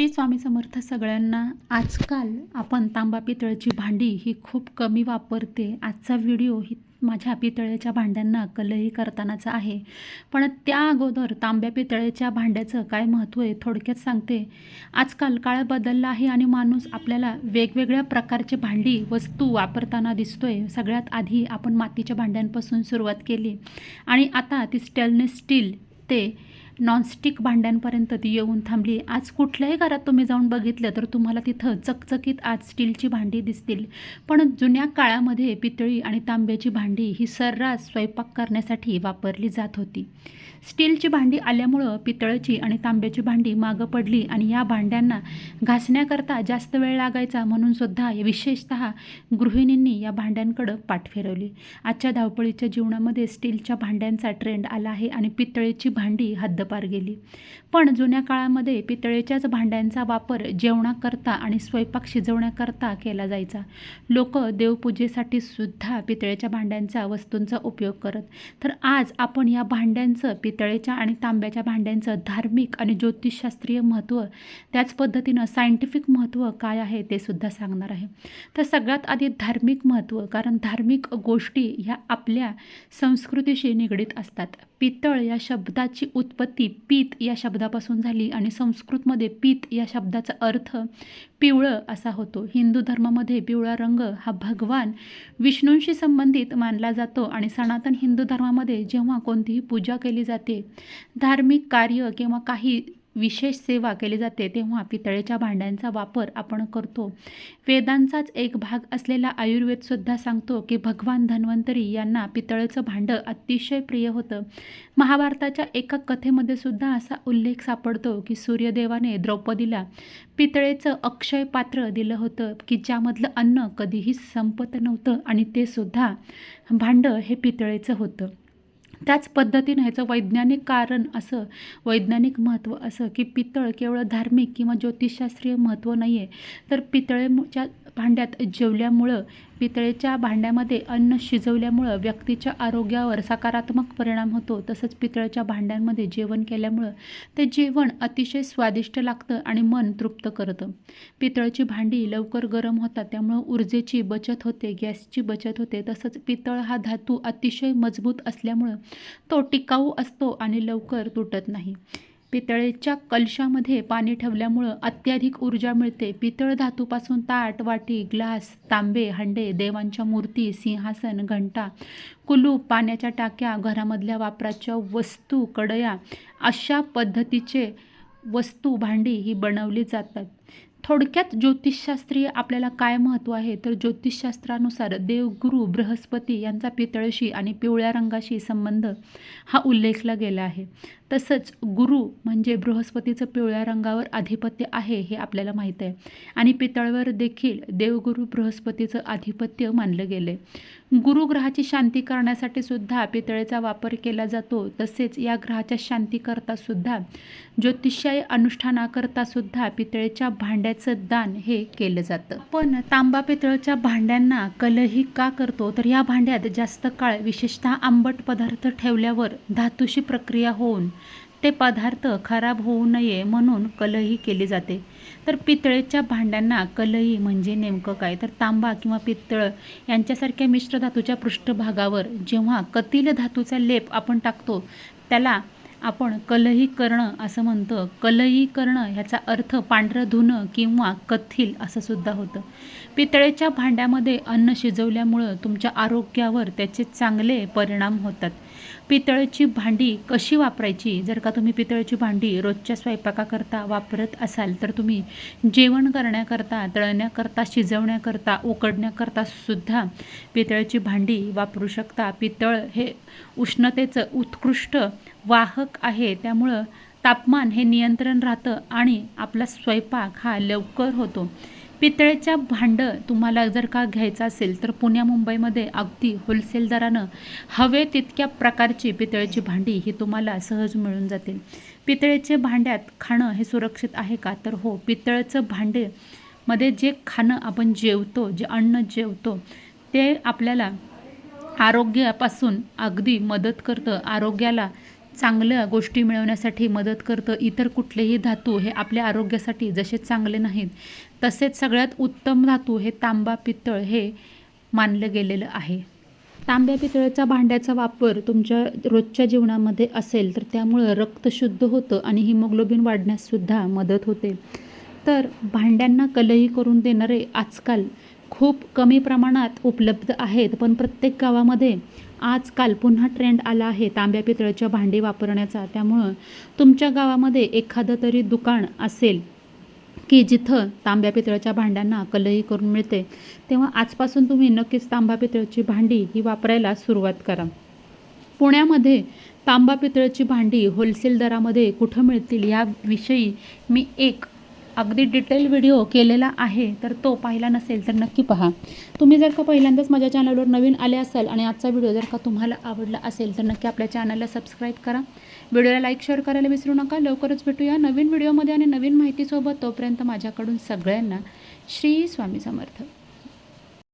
श्री स्वामी समर्थ सगळ्यांना आजकाल आपण तांबा पितळची भांडी ही खूप कमी वापरते. आजचा व्हिडिओ ही माझ्या पितळेच्या भांड्यांना कलही करतानाचा आहे. पण त्या अगोदर तांब्या पितळेच्या भांड्याचं काय महत्त्व आहे थोडक्यात सांगते. आजकाल काळ बदलला आहे आणि माणूस आपल्याला वेगवेगळ्या प्रकारचे भांडी वस्तू वापरताना दिसतोय. सगळ्यात आधी आपण मातीच्या भांड्यांपासून सुरुवात केली. आणि आता ती स्टेनलेस स्टील ते नॉनस्टिक भांड्यांपर्यंत ती येऊन थांबली. आज कुठल्याही घरात तुम्ही जाऊन बघितलं तर तुम्हाला तिथं चकचकीत आज स्टीलची भांडी दिसतील. पण जुन्या काळामध्ये पितळी आणि तांब्याची भांडी ही सर्रास स्वयंपाक करण्यासाठी वापरली जात होती. स्टीलची भांडी आल्यामुळं पितळची आणि तांब्याची भांडी मागं पडली आणि या भांड्यांना घासण्याकरता जास्त वेळ लागायचा म्हणून सुद्धा विशेषत गृहिणींनी या भांड्यांकडं पाठ फिरवली. आजच्या धावपळीच्या जीवनामध्ये स्टीलच्या भांड्यांचा ट्रेंड आला आहे आणि पितळेची भांडी हद्दपार गेली. पण जुन्या काळामध्ये पितळेच्याच भांड्यांचा वापर जेवणाकरता आणि स्वयंपाक शिजवण्याकरता केला जायचा. लोक देवपूजेसाठी सुद्धा पितळेच्या भांड्यांचा वस्तूंचा उपयोग करत. तर आज आपण या भांड्यांचं पितळेच्या आणि तांब्याच्या भांड्यांचं धार्मिक आणि ज्योतिषशास्त्रीय महत्त्व त्याच पद्धतीनं सायंटिफिक महत्त्व काय आहे ते सुद्धा सांगणार आहे. तर सगळ्यात आधी धार्मिक महत्त्व कारण धार्मिक गोष्टी ह्या आपल्या संस्कृतीशी निगडीत असतात. पितळ या शब्दाची उत्पत्ती पीत या शब्दापासून झाली आणि संस्कृतमध्ये पीत या शब्दाचा अर्थ पिवळं असा होतो. हिंदू धर्मामध्ये पिवळा रंग हा भगवान विष्णूंशी संबंधित मानला जातो आणि सनातन हिंदू धर्मामध्ये जेव्हा कोणतीही पूजा केली जाते धार्मिक कार्य किंवा काही विशेष सेवा केली जाते तेव्हा पितळेच्या भांड्यांचा वापर आपण करतो. वेदांचाच एक भाग असलेला आयुर्वेदसुद्धा सांगतो की भगवान धन्वंतरी यांना पितळेचं भांडं अतिशय प्रिय होतं. महाभारताच्या एका कथेमध्ये सुद्धा असा उल्लेख सापडतो की सूर्यदेवाने द्रौपदीला पितळेचं अक्षय पात्र दिलं होतं की ज्यामधलं अन्न कधीही संपत नव्हतं आणि ते सुद्धा भांडं हे पितळेचं होतं. त्याच पद्धतीनं ह्याचं वैज्ञानिक कारण असं वैज्ञानिक महत्त्व असं की पितळ केवळ धार्मिक किंवा ज्योतिषशास्त्रीय महत्त्व नाही आहे तर पितळेच्या भांड्यात जेवल्यामुळं पितळेच्या भांड्यामध्ये अन्न शिजवल्यामुळं व्यक्तीच्या आरोग्यावर सकारात्मक परिणाम होतो. तसंच पितळेच्या भांड्यांमध्ये जेवण केल्यामुळं ते जेवण अतिशय स्वादिष्ट लागतं आणि मन तृप्त करतं. पितळची भांडी लवकर गरम होतात त्यामुळं ऊर्जेची बचत होते गॅसची बचत होते. तसंच पितळ हा धातू अतिशय मजबूत असल्यामुळं तो टिकाऊ असतो आणि लवकर तुटत नाही. पितळेच्या कलशामध्ये पाणी ठेवल्यामुळं अत्याधिक ऊर्जा मिळते. पितळ धातूपासून ताट वाटी ग्लास तांबे हंडे देवांच्या मूर्ती सिंहासन घंटा कुलूप पाण्याच्या टाक्या घरामधल्या वापराच्या वस्तू कडया अशा पद्धतीचे वस्तू भांडी ही बनवली जातात. थोडक्यात ज्योतिषशास्त्रीय आपल्याला काय महत्त्व आहे? तर ज्योतिषशास्त्रानुसार देवगुरु बृहस्पती यांचा पितळशी आणि पिवळ्या रंगाशी संबंध हा उल्लेखला गेला आहे. तसंच गुरु म्हणजे बृहस्पतीचं पिवळ्या रंगावर आधिपत्य आहे हे आपल्याला माहीत आहे. आणि पितळवर देखील देवगुरु बृहस्पतीचं आधिपत्य मानलं गेलं आहे गुरुग्रहाची शांती करण्यासाठी सुद्धा पितळेचा वापर केला जातो. तसेच या ग्रहाच्या शांतीकरता सुद्धा ज्योतिषाय अनुष्ठानाकरता सुद्धा पितळेच्या भांड्याचं दान हे केलं जातं. पण तांबा पितळच्या भांड्यांना कलही का करतो? तर या भांड्यात जास्त काळ विशेषतः आंबट पदार्थ ठेवल्यावर धातूशी प्रक्रिया होऊन ते पदार्थ खराब होऊ नये म्हणून कलही केली जाते. तर पितळेच्या भांड्यांना कलही म्हणजे नेमकं काय? तर तांबा किंवा पितळ यांच्यासारख्या मिश्र धातूच्या पृष्ठभागावर जेव्हा कतील धातूचा लेप आपण टाकतो त्याला आपण कलही करणं असं म्हणतो. कलही करणं ह्याचा अर्थ पांढरं धुणं किंवा कथील असं सुद्धा होतं. पितळेच्या भांड्यामध्ये अन्न शिजवल्यामुळं तुमच्या आरोग्यावर त्याचे चांगले परिणाम होतात. पितळची भांडी कशी वापरायची? जर का तुम्ही पितळची भांडी रोजच्या स्वयंपाकाकरता वापरत असाल तर तुम्ही जेवण करण्याकरता तळण्याकरता शिजवण्याकरता उकडण्याकरता सुद्धा पितळची भांडी वापरू शकता. पितळ हे उष्णतेचं उत्कृष्ट वाहक आहे. त्यामुळं तापमान हे नियंत्रण राहतं आणि आपला स्वयंपाक हा लवकर होतो. पितळेच्या भांडं तुम्हाला जर का घ्यायचं असेल तर पुण्या मुंबईमध्ये अगदी होलसेल दरानं हवे तितक्या प्रकारची पितळेची भांडी ही तुम्हाला सहज मिळून जातील. पितळेचे भांड्यात खाणं हे सुरक्षित आहे का? तर हो पितळेचं भांडे मध्ये जे खाणं आपण जेवतो जे अन्न जेवतो ते आपल्याला आरोग्यापासून अगदी मदत करतं. आरोग्याला चांगल्या गोष्टी मिळवण्यासाठी मदत करतं. इतर कुठलेही धातू हे आपल्या आरोग्यासाठी जसे चांगले नाहीत तसेच सगळ्यात उत्तम धातू हे तांबा पितळ हे मानलं गेलेलं आहे. तांब्या पितळेच्या भांड्याचा वापर तुमच्या रोजच्या जीवनामध्ये असेल तर त्यामुळं रक्त शुद्ध होतं आणि हिमोग्लोबिन वाढण्याससुद्धा मदत होते. तर भांड्यांना कलही करून देणारे आजकाल खूप कमी प्रमाणात उपलब्ध आहेत पण प्रत्येक गावामध्ये आजकाल पुन्हा ट्रेंड आला आहे. तांब्या पितळेच्या भांडी वापरण्याचा. त्यामुळं तुमच्या गावामध्ये एखादं तरी दुकान असेल की जिथं तांब्या पितळेच्या भांड्यांना कलई करून मिळते तेव्हा आजपासून तुम्ही नक्कीच तांबा पितळेची भांडी ही वापरायला सुरुवात करा. पुण्यामध्ये तांबा पितळेची भांडी होलसेल दरामध्ये कुठं मिळतील याविषयी मी एक अगदी डिटेल व्हिडिओ केलेला आहे तर तो पाहिला नसेल तर नक्की पहा. तुम्ही जर का पहिल्यांदाच माझ्या चॅनलवर नवीन आले असाल आणि आजचा व्हिडिओ जर का तुम्हाला आवडला असेल तर नक्की आपल्या चॅनलला सबस्क्राईब करा. व्हिडिओला लाईक शेअर करायला विसरू नका. लवकरच भेटूया नवीन व्हिडिओमध्ये आणि नवीन माहितीसोबत. तोपर्यंत माझ्याकडून सगळ्यांना श्री स्वामी समर्थ.